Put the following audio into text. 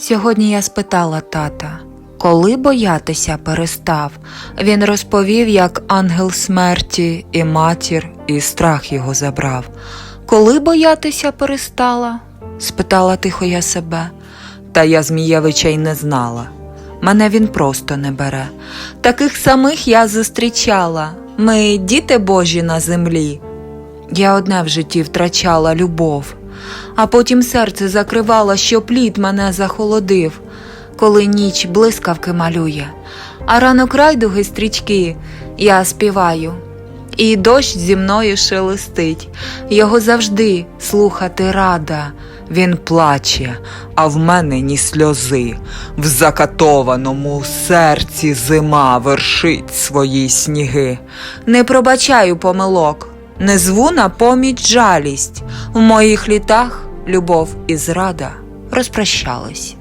Сьогодні я спитала тата, коли боятися перестав. Він розповів, як ангел смерті і матір, і страх його забрав. Коли боятися перестала? спитала тихо я себе. Та я Змієвича й не знала. Мене він просто не бере. Таких самих я зустрічала. Ми діти Божі на землі. Я одне в житті втрачала любов, а потім серце закривала, що плід мене захолодив, коли ніч блискавки малює, а ранок райдуги стрічки я співаю. І дощ зі мною шелестить, його завжди слухати рада. Він плаче, а в мене ні сльози. В закатованому серці зима вершить свої сніги. Не пробачаю помилок, не зву на поміч жалість. В моїх літах любов і зрада розпрощались.